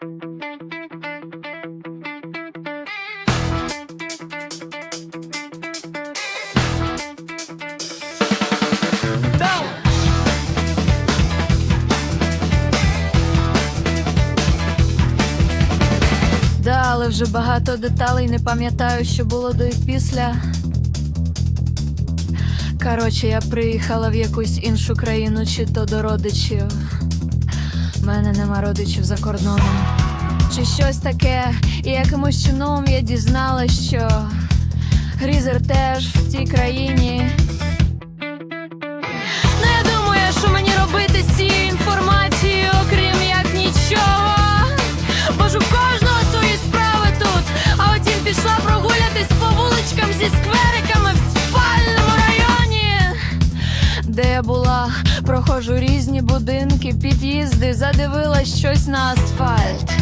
Да, але вже багато деталей не пам'ятаю, що було до і після. Коротше, я приїхала в якусь іншу країну, чи то до родичів. Мене нема родичів за кордоном. Чи щось таке, і якимось чином я дізнала, що Грізер теж в тій країні. Була, проходжу різні будинки, під'їзди, задивилась щось на асфальт.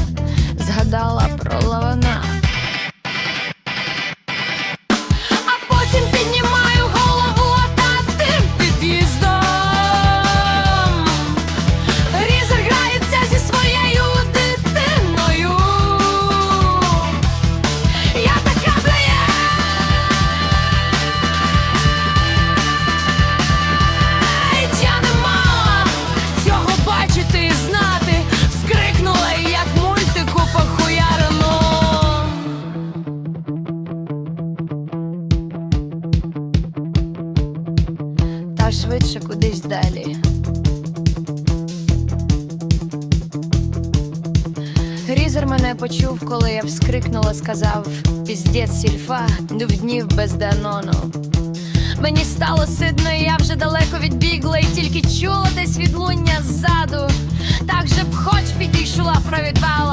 Згадала про лавана. Та швидше кудись далі. Грізер мене почув, коли я вскрикнула, сказав піздець сільфа, днів без данону. Мені стало сидно, і я вже далеко відбігла, і тільки чула десь відлуння ззаду. Так же б хоч підійшла про відвал